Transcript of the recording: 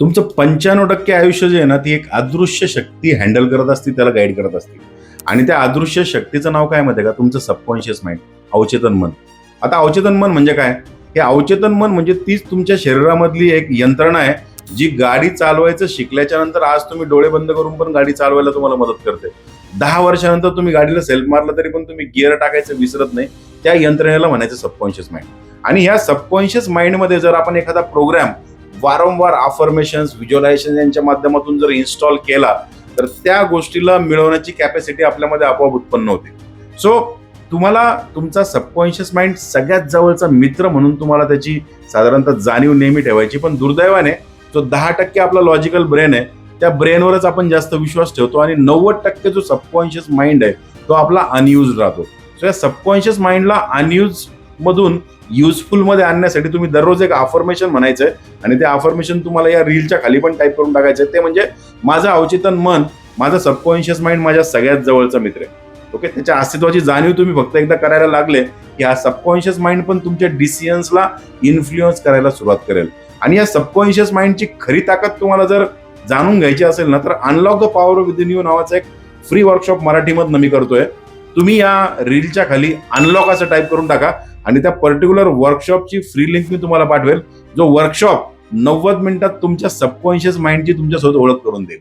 तुमचं पंच्याण्णव टक्के आयुष्य जे आहे ना ती एक अदृश्य शक्ती हँडल करत असते त्याला गाईड करत असते. आणि त्या अदृश्य शक्तीचं नाव काय माहिती आहे का? तुमचं सबकॉन्शियस माइंड अवचेतन मन. आता अवचेतन मन म्हणजे काय? हे अवचेतन मन म्हणजे तीच तुमच्या शरीरामधली एक यंत्रणा आहे जी गाडी चालवायचं शिकल्याच्या नंतर आज तुम्ही डोळे बंद करून पण गाडी चालवायला तुम्हाला मदत करते. दहा वर्षानंतर तुम्ही गाडीला सेल्फ मारलं तरी पण तुम्ही गिअर टाकायचं विसरत नाही. त्या यंत्रणेला म्हणायचं सबकॉन्शियस माइंड आणि ह्या सबकॉन्शियस माइंडमध्ये जर आपण एखादा प्रोग्राम वारंवार अफर्मेशन्स व्हिज्युअलायझेशन यांच्या माध्यमातून जर इन्स्टॉल केला तर त्या गोष्टीला मिळवण्याची कॅपॅसिटी आपल्यामध्ये आपोआप उत्पन्न होते. सो तुम्हाला तुमचा सबकॉन्शियस माइंड सगळ्यात जवळचा मित्र म्हणून तुम्हाला त्याची साधारणतः जाणीव नेहमी ठेवायची. पण दुर्दैवाने जो दहा टक्के आपला लॉजिकल ब्रेन आहे. त्या ब्रेनवरच आपण जास्त विश्वास ठेवतो आणि नव्वद टक्के जो सबकॉन्शियस माइंड आहे तो आपला अनयूज राहतो. सो या सबकॉन्शियस माइंडला अनयूज मधून युजफुलमध्ये आणण्यासाठी तुम्ही दररोज एक अफर्मेशन म्हणायचंय. आणि ते अफर्मेशन तुम्हाला या रीलच्या खाली पण टाईप करून टाकायचं ते म्हणजे माझं अवचेतन मन माझं सबकॉन्शियस माइंड माझ्या सगळ्यात जवळचा मित्र आहे. ओके त्याच्या अस्तित्वाची जाणीव तुम्ही फक्त एकदा करायला लागले की हा सबकॉन्शियस माइंड पण तुमच्या डिसिजन्सला इन्फ्लुएन्स करायला सुरुवात करेल. आणि या सबकॉन्शियस माइंडची खरी ताकद तुम्हाला जर जाणून घ्यायची असेल ना तर unlock the power of within you नावाचा एक फ्री वर्कशॉप मराठीमधनं मी करतोय. तुम्ही या रीलच्या खाली अनलॉक असं टाईप करून टाका आणि त्या पर्टिक्युलर वर्कशॉपची फ्री लिंक मी तुम्हाला पाठवेल जो वर्कशॉप नव्वद मिनिटात तुमच्या सबकॉन्शियस माइंडची तुमच्यासोबत ओळख करून देईल.